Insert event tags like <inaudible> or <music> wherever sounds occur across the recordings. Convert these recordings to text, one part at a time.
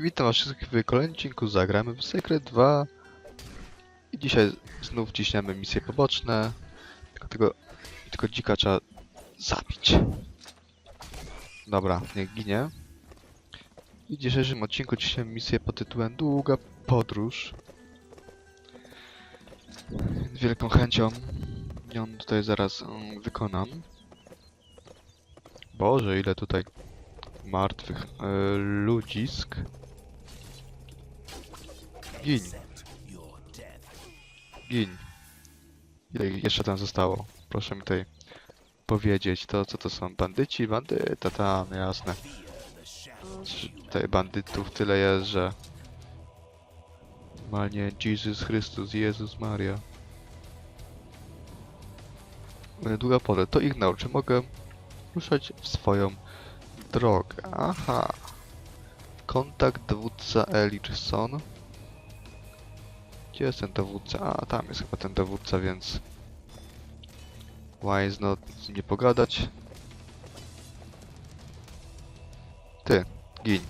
Witam wszystkich w kolejnym odcinku Zagramy w Secret 2 I dzisiaj znów ciśniemy misje poboczne. Tylko tego, tylko dzika trzeba zabić. Dobra, niech ginie. I w dzisiejszym odcinku ciśniemy misję pod tytułem Długa Podróż. Z wielką chęcią ją tutaj zaraz mm, wykonam. Boże, ile tutaj martwych e, ludzisk. Gin. Gin. Ile jeszcze tam zostało? Proszę mi tutaj powiedzieć, to co to są? Bandyci? Bandyta, tam, jasne. Tutaj bandytów tyle jest, że... Normalnie Jezus Chrystus, Jezus Maria. Długa podróż, to ich nauczy. Mogę ruszać w swoją drogę. Aha. Kontakt dowódca Elichson. Gdzie jest ten dowódca? A, tam jest chyba ten dowódca, więc... Wise not z nim nie pogadać. Ty, gin.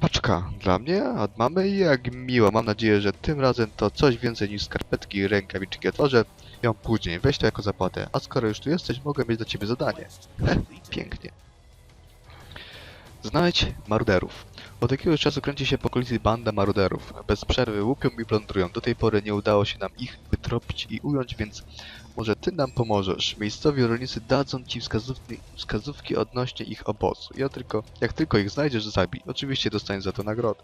Paczka dla mnie od mamy jak miło. Mam nadzieję, że tym razem to coś więcej niż skarpetki i rękawiczki. Otworzę ją później. Weź to jako zapłatę. A skoro już tu jesteś, mogę mieć dla ciebie zadanie. <laughs> Pięknie. Znajdź maruderów. Od jakiegoś czasu kręci się po okolicy banda maruderów. Bez przerwy łupią i plądrują. Do tej pory nie udało się nam ich wytropić i ująć, więc może ty nam pomożesz. Miejscowi rolnicy dadzą ci wskazówki, wskazówki odnośnie ich obozu. Ja tylko, jak tylko ich znajdziesz, zabij. Oczywiście dostaniesz za to nagrodę.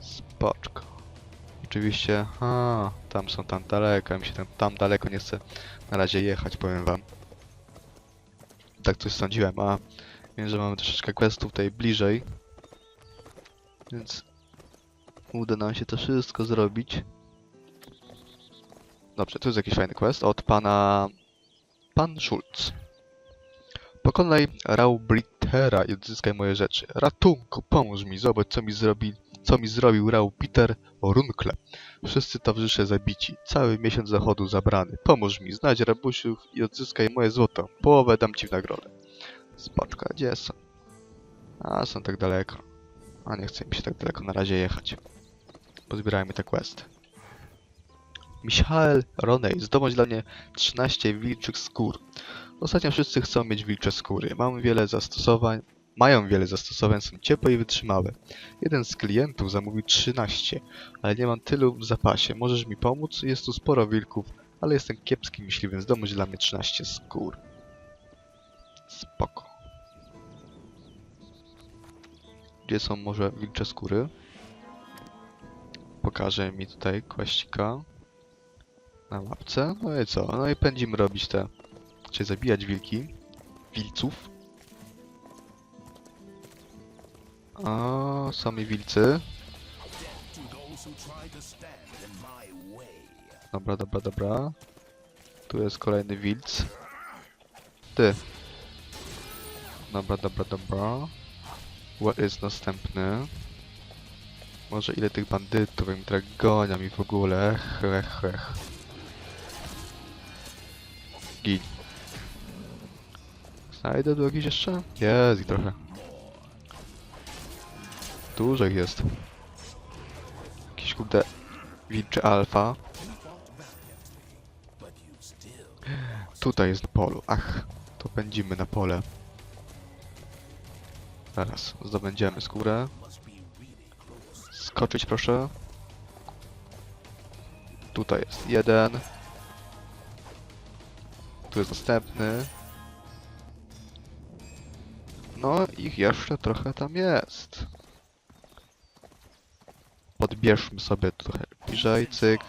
Spoczko. Oczywiście, a, tam są tam daleko, ja mi się tam, tam daleko nie chcę na razie jechać, powiem wam. Tak coś sądziłem, a wiem, że mamy troszeczkę questów tutaj bliżej. Więc uda nam się to wszystko zrobić. Dobrze, tu jest jakiś fajny quest od pana... Pan Schulz. Pokonaj Raublitera i odzyskaj moje rzeczy. Ratunku, pomóż mi, zobacz co mi zrobi, co mi zrobił Rau Peter Runkle. Wszyscy towarzysze zabici, cały miesiąc zachodu zabrany. Pomóż mi, znajdź rabusiów i odzyskaj moje złoto. Połowę dam ci w nagrodę. Spoczka, gdzie są? A, są tak daleko. A nie chce mi się tak daleko na razie jechać. Pozbierajmy te questy. Michael Ronej, zdobądź dla mnie 13 wilczych skór. Ostatnio wszyscy chcą mieć wilcze skóry. Mam wiele zastosowań. Mają wiele zastosowań, są ciepłe i wytrzymałe. Jeden z klientów zamówił 13, ale nie mam tylu w zapasie. Możesz mi pomóc? Jest tu sporo wilków, ale jestem kiepskim myśliwym. Zdobądź dla mnie 13 skór. Spoko. Gdzie są może wilcze skóry? Pokaże mi tutaj kwaścika na mapce. No i co? No i pędzimy robić te... Czy zabijać wilki. Wilców. A sami wilcy. Dobra, dobra, dobra. Tu jest kolejny wilc. Ty. Dobra, dobra, dobra. What jest następny? Może ile tych bandytów, im tak gonią i w ogóle. Hech, hech. Gin. Znajdę tu jakiś jeszcze? Jest i trochę. Dużo ich jest. Jakiś kurde wilczy alfa. Tutaj jest na polu. Ach, to pędzimy na pole. Zaraz, zdobędziemy skórę. Skoczyć proszę. Tutaj jest jeden. Tu jest następny. No, ich jeszcze trochę tam jest. Podbierzmy sobie trochę bliżej, cyk.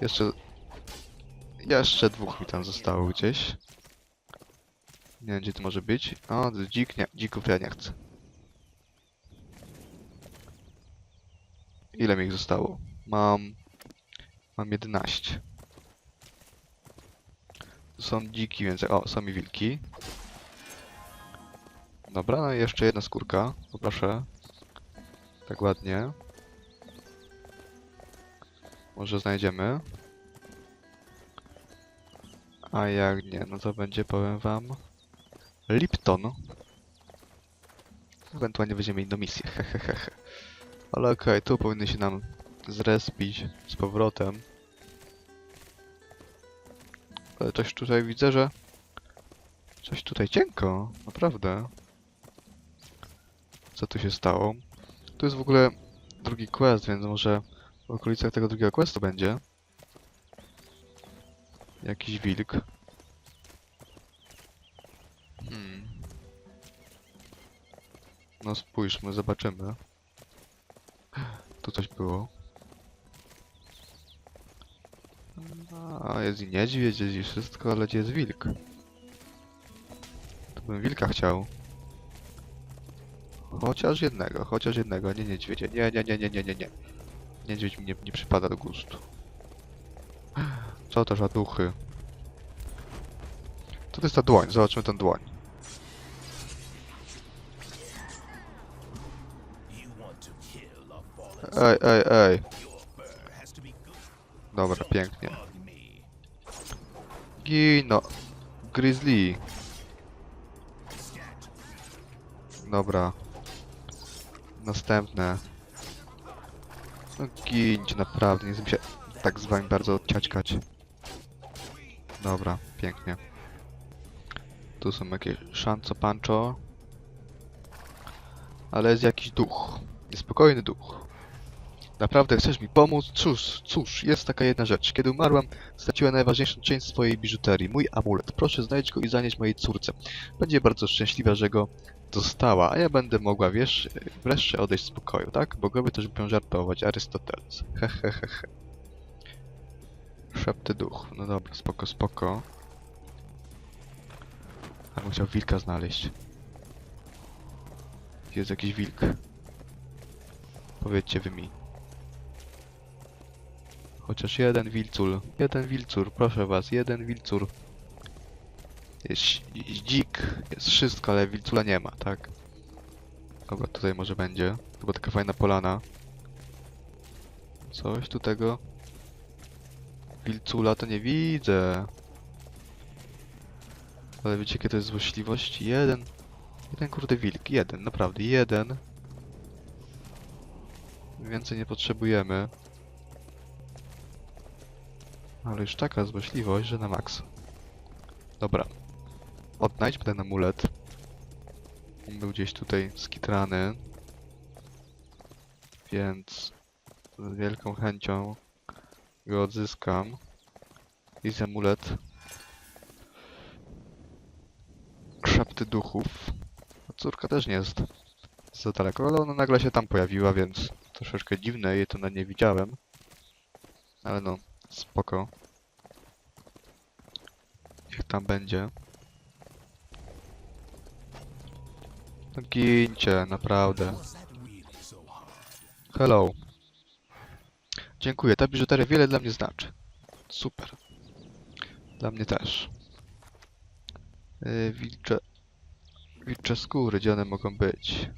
Jeszcze... Jeszcze dwóch mi tam zostało gdzieś. Nie wiem, gdzie to może być. O, to dzik, nie, dzików ja nie chcę. Ile mi ich zostało? Mam... Mam 11. Tu są dziki, więc... O, są i wilki. Dobra, no i jeszcze jedna skórka. Poproszę. Tak ładnie. Może znajdziemy. A jak nie, no to będzie, powiem wam... Lipton. Ewentualnie weźmiemy inną misję, hehehe. Ale okej, tu powinny się nam zrespić z powrotem. Ale coś tutaj widzę, że... Coś tutaj cienko, naprawdę. Co tu się stało? Tu jest w ogóle drugi quest, więc może w okolicach tego drugiego questu będzie. Jakiś wilk. No spójrzmy, zobaczymy. Tu coś było. A, jest i niedźwiedź, jest i wszystko, ale gdzie jest wilk? To bym wilka chciał. Chociaż jednego, chociaż jednego, nie niedźwiedzie. Nie, nie, nie, nie, nie, nie, nie. Niedźwiedź mi nie, nie przypada do gustu. Co to za duchy? Co to jest ta dłoń? Zobaczmy tę dłoń. Ej, ej, ej. Dobra, pięknie. Gino. Grizzly. Dobra. Następne. No naprawdę, nie chcę się tak z wami bardzo odciaćkać. Dobra, pięknie. Tu są jakieś szanco pancho. Ale jest jakiś duch. Niespokojny duch. Naprawdę chcesz mi pomóc? Cóż, cóż, jest taka jedna rzecz. Kiedy umarłam, straciła najważniejszą część swojej biżuterii. Mój amulet. Proszę znajdź go i zanieść mojej córce. Będzie bardzo szczęśliwa, że go dostała, a ja będę mogła, wiesz, wreszcie odejść z pokoju, tak? Bogowie też lubią żartować. Arystoteles. Hehehehe. Szepty duch. No dobra, spoko, spoko. Ale musiał wilka znaleźć. Jest jakiś wilk? Powiedzcie wy mi. Chociaż jeden wilcul. Jeden wilcur, proszę was, jeden wilcur. Jest ś- dzik, jest wszystko, ale wilcula nie ma, tak? Dobra, tutaj może będzie. To była taka fajna polana. Coś tu tego? Wilcula to nie widzę. Ale wiecie, to jest złośliwość? Jeden. Jeden kurde wilk, jeden, naprawdę, jeden. Więcej nie potrzebujemy. Ale już taka złośliwość, że na maks. Dobra. Odnajdź ten amulet. On był gdzieś tutaj skitrany. Więc z wielką chęcią go odzyskam. Jest amulet. Szepty duchów. A córka też nie jest za daleko, ale ona nagle się tam pojawiła, więc troszeczkę dziwne, jej to na nie widziałem. Ale no, spoko. Niech tam będzie. No gincie, naprawdę. Hello. Dziękuję, ta biżuteria wiele dla mnie znaczy. Super. Dla mnie też. Yy, wilcze... Wilcze skóry, gdzie one mogą być?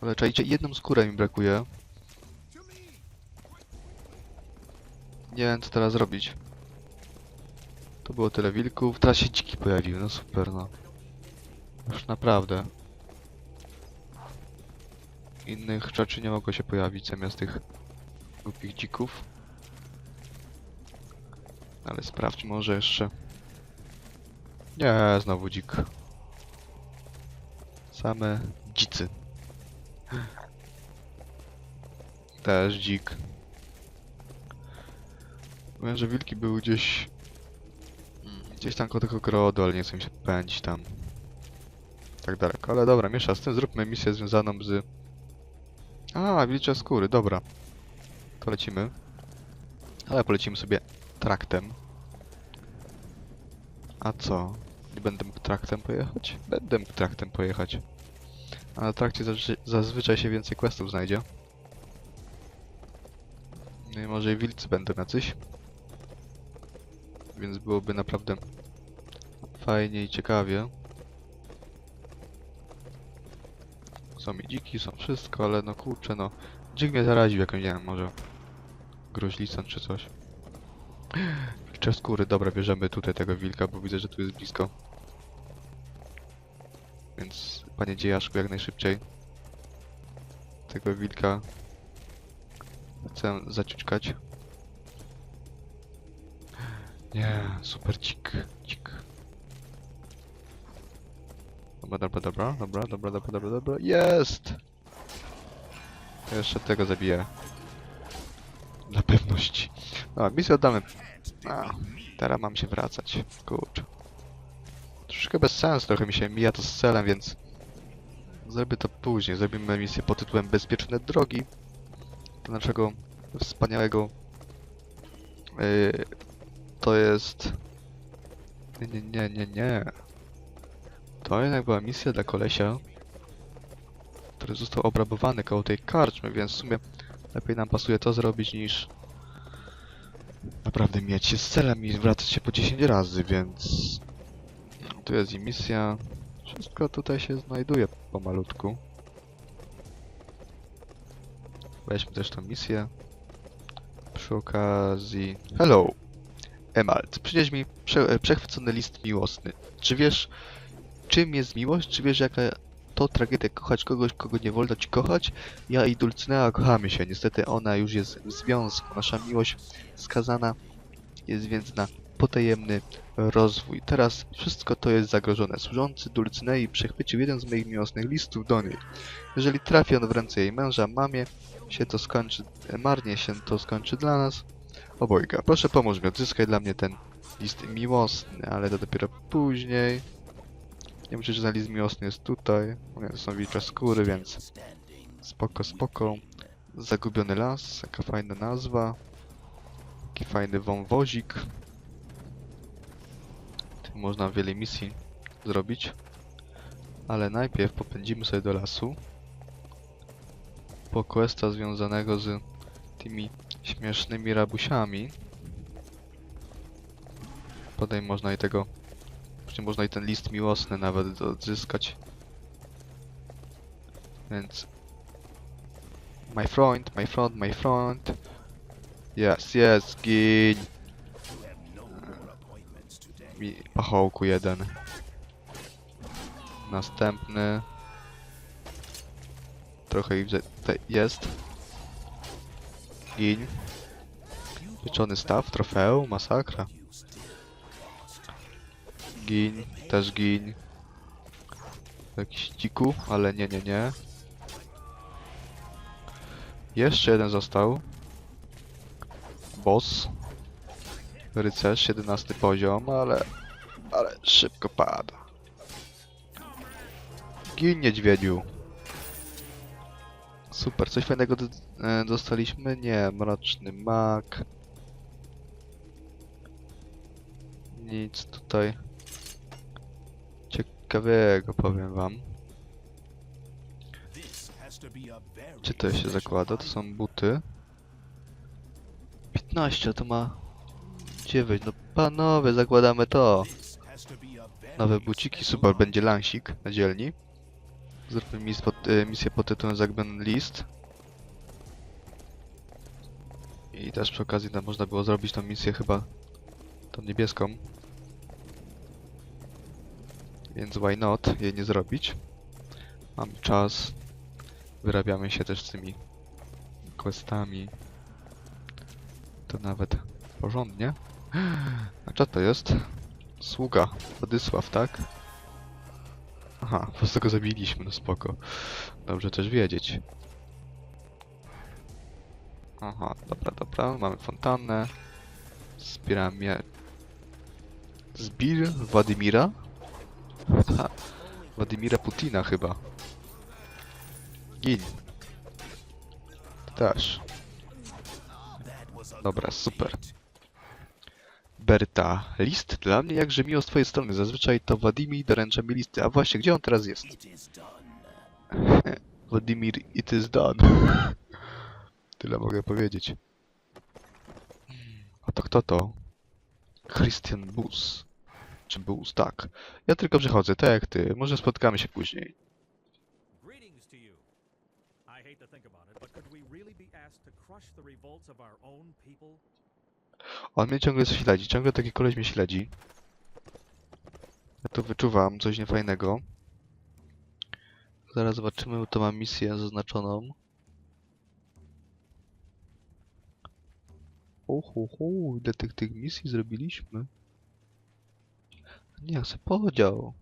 Ale czajcie, jedną skórę mi brakuje. Nie wiem co teraz zrobić. To było tyle wilków, teraz się dziki pojawiły, no super no. Już naprawdę. Innych rzeczy nie mogło się pojawić zamiast tych głupich dzików. Ale sprawdź może jeszcze. Nie, znowu dzik. Same dzicy. Też dzik. Wiem, że wilki były gdzieś... Gdzieś tam koło tego ogrodu, ale nie chcę mi się pędzić tam. Tak daleko, ale dobra, miesza z tym, zróbmy misję związaną z... A, wilcze skóry, dobra. To lecimy. Ale polecimy sobie traktem. A co? Nie będę mógł traktem pojechać? Będę mógł traktem pojechać. A na trakcie zazwy- zazwyczaj się więcej questów znajdzie. No i może i wilcy będą jacyś. Więc byłoby naprawdę fajnie i ciekawie. Są i dziki, są wszystko, ale no kurczę no. Dzik mnie zaraził jakąś, nie wiem, może gruźlicą czy coś. <gasps> Wilcze skóry, dobra, bierzemy tutaj tego wilka, bo widzę, że tu jest blisko. Więc, panie dziejaszku, jak najszybciej. Tego wilka chcę zaciuczkać. Nie, super cik, cik. Dobra, dobra, dobra, dobra, dobra, dobra, dobra, dobra, jest! Jeszcze tego zabiję. Dla pewności. No, misję oddamy. A, teraz mam się wracać. Kurczę. Troszkę bez sensu, trochę mi się mija to z celem, więc... Zrobię to później. Zrobimy misję pod tytułem Bezpieczne drogi. Do naszego wspaniałego... Yy, to jest... Nie, nie, nie, nie, nie. To jednak była misja dla kolesia, który został obrabowany koło tej karczmy, więc w sumie lepiej nam pasuje to zrobić niż naprawdę mieć się z celem i wracać się po 10 razy, więc tu jest i misja. Wszystko tutaj się znajduje pomalutku. Weźmy też tą misję. Przy okazji... Hello! Emalt, przynieś mi prze e, przechwycony list miłosny. Czy wiesz, czym jest miłość? Czy wiesz, jaka to tragedia kochać kogoś, kogo nie wolno ci kochać? Ja i Dulcinea kochamy się. Niestety ona już jest w związku. Nasza miłość skazana jest więc na potajemny rozwój. Teraz wszystko to jest zagrożone. Służący Dulcinei przechwycił jeden z moich miłosnych listów do niej. Jeżeli trafi on w ręce jej męża, mamie, się to skończy, marnie się to skończy dla nas. Obojga, proszę pomóż mi, odzyskaj dla mnie ten list miłosny, ale to dopiero później. Nie myślę, że ten list miłosny jest tutaj. To są wilcze skóry, więc spoko, spoko. Zagubiony las, jaka fajna nazwa. Jaki fajny wąwozik. Można wiele misji zrobić. Ale najpierw popędzimy sobie do lasu. Po questa związanego z tymi śmiesznymi rabusiami. Podaj można i tego... Właśnie można i ten list miłosny nawet odzyskać. Więc... My friend, my friend, my friend. Yes, yes, gin. Mi pachołku jeden. Następny. Trochę ich jest. Gin. Pieczony staw, trofeum, masakra. Gin, też gin. Jakiś dziku, ale nie, nie, nie. Jeszcze jeden został. Boss. Rycerz, 11 poziom, ale... Ale szybko pada. Gin niedźwiedziu. Super, coś fajnego e, dostaliśmy? Nie, mroczny mak. Nic tutaj ciekawego powiem wam. Gdzie to się zakłada? To są buty. 15 to ma 9. No panowie, zakładamy to. Nowe buciki, super, będzie lansik na dzielni. Zróbmy mis pod, e, misję pod tytułem Zagubiony List. I też przy okazji tam można było zrobić tą misję chyba tą niebieską. Więc why not jej nie zrobić? Mamy czas. Wyrabiamy się też z tymi questami. To nawet porządnie. A co to jest? Sługa. Władysław, tak? Aha, po prostu go zabiliśmy, no spoko. Dobrze też wiedzieć. Aha, dobra, dobra, mamy fontannę. Zbieramy... Zbir Władimira? Aha, Władimira Putina chyba. Gin. Też. Dobra, super. Berta, list dla mnie jakże miło z twojej strony. Zazwyczaj to Władimir doręcza mi listy. A właśnie, gdzie on teraz jest? <laughs> Władimir, it is done. <laughs> Tyle mogę powiedzieć. A to kto to? Christian Bus. Czy Bus, tak. Ja tylko przychodzę, tak jak ty. Może spotkamy się później. Greetings to you. I hate to think about it, but could we really be asked to crush the revolts of our own people? On mnie ciągle śledzi, ciągle taki koleś mnie śledzi. Ja tu wyczuwam coś niefajnego. Zaraz zobaczymy, to mam misję zaznaczoną. Uhu, ile tych, tych misji zrobiliśmy? Nie, chcę podział.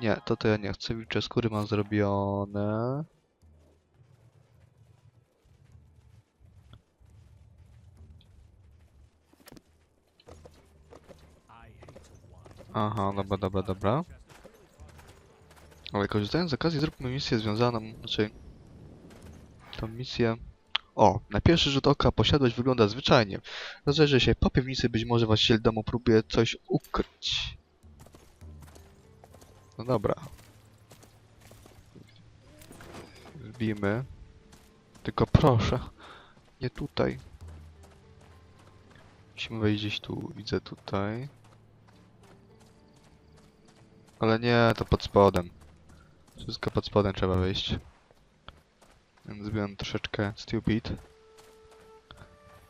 Nie, to to ja nie chcę. Wilcze skóry mam zrobione. I hate to whine. Aha, dobra, dobra, dobra. Ale korzystając z okazji zróbmy misję związaną, znaczy... Tą misję... O, na pierwszy rzut oka posiadłość wygląda zwyczajnie. Rozejrzę się po piwnicy, być może właściciel domu próbuje coś ukryć. No dobra. Wbijmy. Tylko proszę, nie tutaj. Musimy wejść gdzieś tu, widzę tutaj. Ale nie, to pod spodem. Wszystko pod spodem trzeba wyjść. Więc byłem troszeczkę stupid.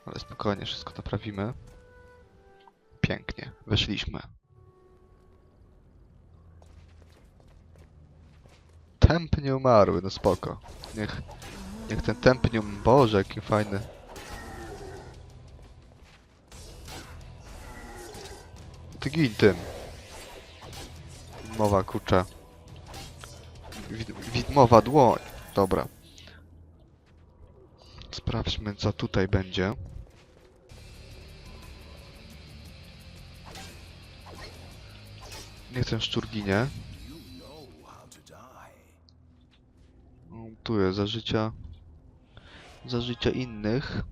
Ale spokojnie, wszystko naprawimy. Pięknie, weszliśmy. Temp umarły, no spoko. Niech, niech ten temp. Boże, jaki fajny. Ty gin tym. Widmowa kurcza. Wid widmowa dłoń. Dobra. Sprawdźmy co tutaj będzie. Niech ten szczur ginie. O, Tu jest za życia. Za życia innych.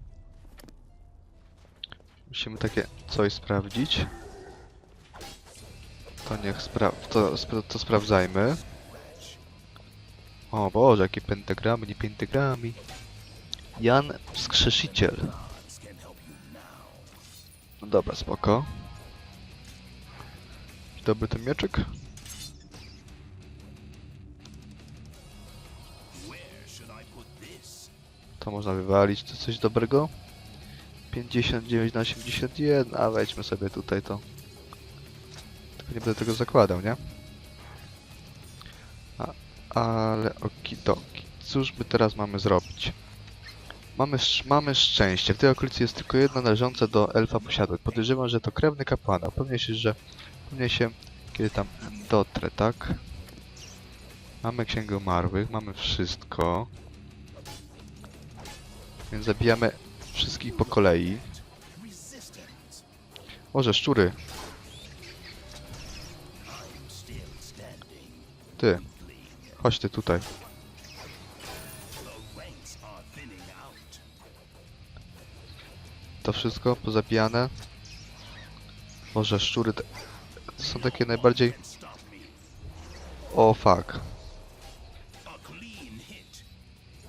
Musimy takie coś sprawdzić. To niech spra to, spra to sprawdzajmy. O Boże, jakie pentagramy, nie pentagramy. Jan Wskrzesiciel. No dobra, spoko. Dobry ten mieczek. To można wywalić, to coś dobrego. 59 na 81, a wejdźmy sobie tutaj to. Nie będę tego zakładał, nie? A, ale okidoki. Cóż my teraz mamy zrobić? Mamy, mamy szczęście. W tej okolicy jest tylko jedna należąca do elfa posiadłość. Podejrzewam, że to krewny kapłana. Pewnie się, że... Pewnie się... Kiedy tam dotrę, tak? Mamy księgę umarłych, mamy wszystko. Więc zabijamy wszystkich po kolei. Może szczury. Ty. Chodź ty tutaj. To wszystko pozabijane. Może szczury te... są takie najbardziej... O fuck.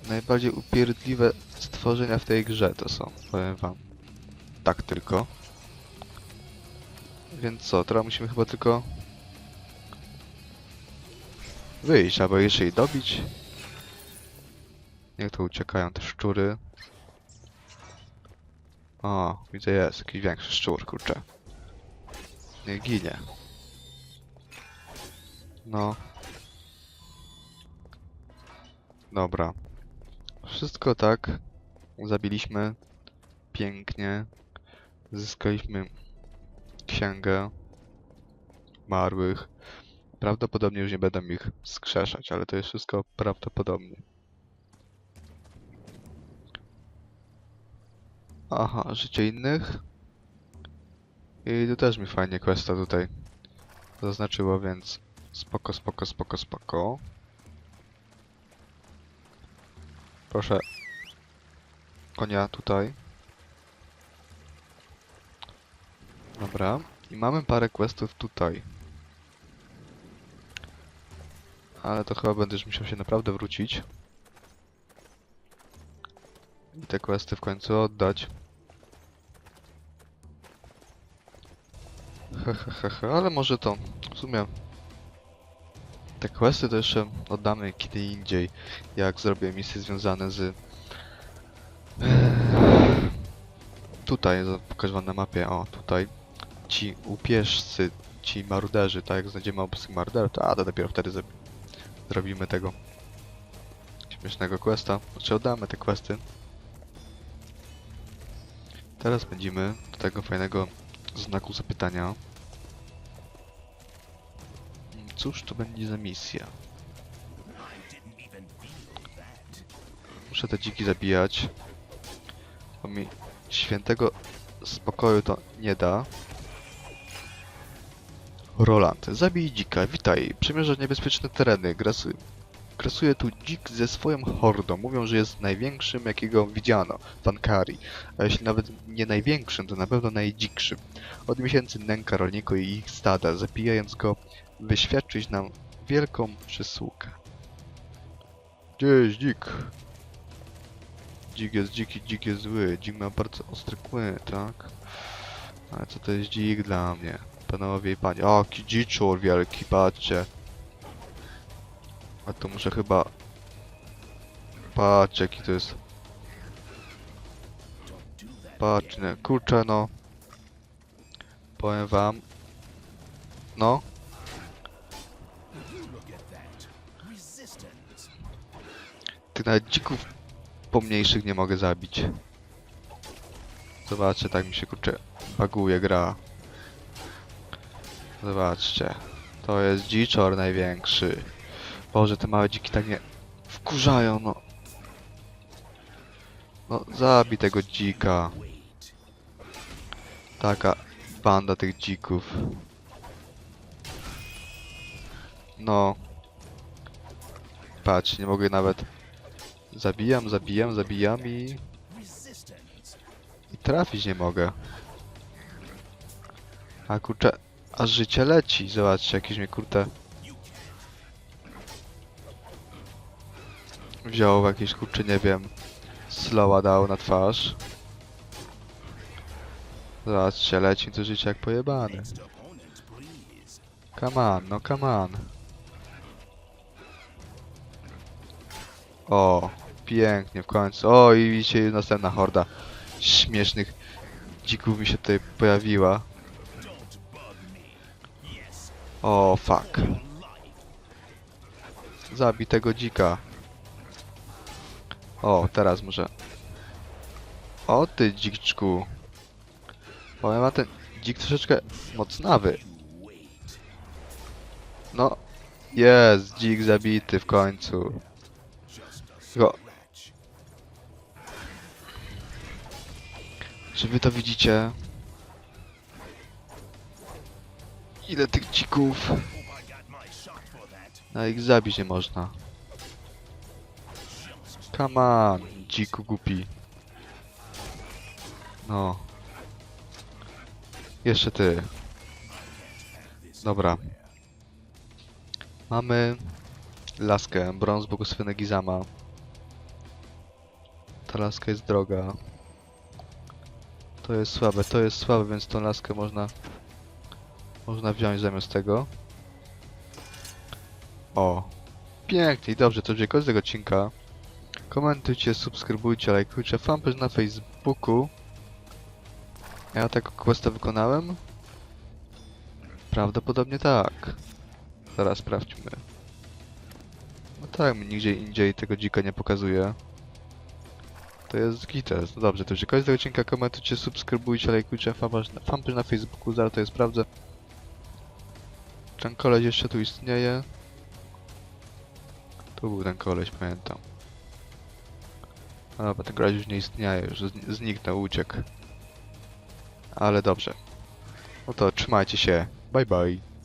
Najbardziej upierdliwe stworzenia w tej grze to są, powiem wam. Tak tylko. Więc co, teraz musimy chyba tylko... Wyjść, albo jeszcze jej dobić. Niech to uciekają te szczury. O, widzę jest, jakiś większy szczur, kurczę. Nie ginie. No. Dobra. Wszystko tak. Zabiliśmy. Pięknie. Zyskaliśmy księgę marłych. Prawdopodobnie już nie będę ich skrzeszać, ale to jest wszystko prawdopodobnie. Aha, życie innych. I to też mi fajnie questa tutaj zaznaczyło, więc spoko, spoko, spoko, spoko. Proszę konia tutaj. Dobra. I mamy parę questów tutaj. Ale to chyba będziesz musiał się naprawdę wrócić. I te questy w końcu oddać. Hehehe, ale może to w sumie te questy to jeszcze oddamy kiedy indziej, jak zrobię misje związane z <sighs> tutaj, pokażę wam na mapie, o tutaj, ci upieżcy, ci maruderzy, tak jak znajdziemy obcych maruderów, to, a to dopiero wtedy zro- zrobimy tego śmiesznego questa. Znaczy oddamy te questy. Teraz będziemy do tego fajnego znaku zapytania. Cóż to będzie za misja? Muszę te dziki zabijać. Bo mi świętego spokoju to nie da. Roland, zabij dzika, witaj. Przemierzasz niebezpieczne tereny. Grasy... Grasuje tu dzik ze swoją hordą. Mówią, że jest największym, jakiego widziano w Ankari. A jeśli nawet nie największym, to na pewno najdzikszym. Od miesięcy nęka rolników i ich stada, zabijając go, wyświadczyć nam wielką przysługę. Gdzie jest dzik? Dzik jest dziki, dzik jest zły. Dzik ma bardzo ostry kły, tak? Ale co to jest dzik dla mnie? Panowie i panie. O, dziczur wielki, patrzcie. A to muszę chyba... Patrzcie, jaki to jest... Patrz, nie, kurczę, no. Powiem wam. No. Tych nawet dzików pomniejszych nie mogę zabić. Zobaczcie, tak mi się kurczę baguje gra. Zobaczcie. To jest dziczor największy. Boże, te małe dziki tak mnie wkurzają, no. No, zabij tego dzika. Taka banda tych dzików. No. Patrz, nie mogę nawet... Zabijam, zabijam, zabijam i... I trafić nie mogę. A kurczę, aż życie leci. Zobaczcie, jakiś mnie kurczę... Wziął jakieś kurczę, nie wiem... Slowa dał na twarz. Zobaczcie, leci to życie jak pojebany. Come on, no come on. O, pięknie w końcu. O, i widzicie, następna horda śmiesznych dzików mi się tutaj pojawiła. O, fuck. Zabij tego dzika. O, teraz muszę. O, ty dziczku. Powiem wam, ten dzik troszeczkę mocnawy. No, jest, dzik zabity w końcu. Go. Czy wy to widzicie? Ile tych dzików? A ich zabić nie można. Come on, dziku głupi. No. Jeszcze ty. Dobra. Mamy laskę, brąz błogosławiony Gizama. Ta laska jest droga. To jest słabe, to jest słabe, więc tą laskę można można wziąć zamiast tego. O. Pięknie i dobrze, to dziękuję z tego odcinka. Komentujcie, subskrybujcie, lajkujcie, fanpage na Facebooku. Ja tego questa wykonałem? Prawdopodobnie tak. Zaraz sprawdźmy. No tak, mi nigdzie indziej tego dzika nie pokazuje. To jest gites. No dobrze, to już koniec tego odcinka. Komentujcie, subskrybujcie, lajkujcie, fanpage na, Facebooku, zaraz to je sprawdzę. Ten koleś jeszcze tu istnieje. Tu był ten koleś, pamiętam. Dobra, ten koleś już nie istnieje, już zni- zniknął, uciekł. Ale dobrze. No to trzymajcie się. Bye bye.